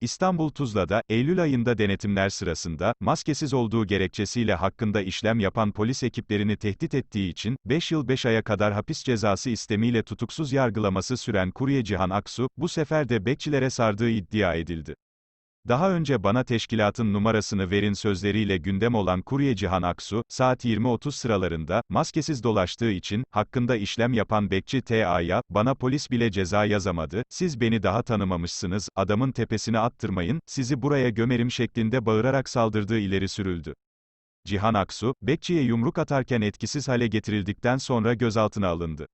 İstanbul Tuzla'da, Eylül ayında denetimler sırasında, maskesiz olduğu gerekçesiyle hakkında işlem yapan polis ekiplerini tehdit ettiği için, 5 yıl 5 aya kadar hapis cezası istemiyle tutuksuz yargılaması süren kurye Cihan Aksu, bu sefer de bekçilere sardığı iddia edildi. Daha önce bana teşkilatın numarasını verin sözleriyle gündem olan kurye Cihan Aksu, saat 20.30 sıralarında, maskesiz dolaştığı için, hakkında işlem yapan bekçi TA'ya, bana polis bile ceza yazamadı, siz beni daha tanımamışsınız, adamın tepesine attırmayın, sizi buraya gömerim şeklinde bağırarak saldırdığı ileri sürüldü. Cihan Aksu, bekçiye yumruk atarken etkisiz hale getirildikten sonra gözaltına alındı.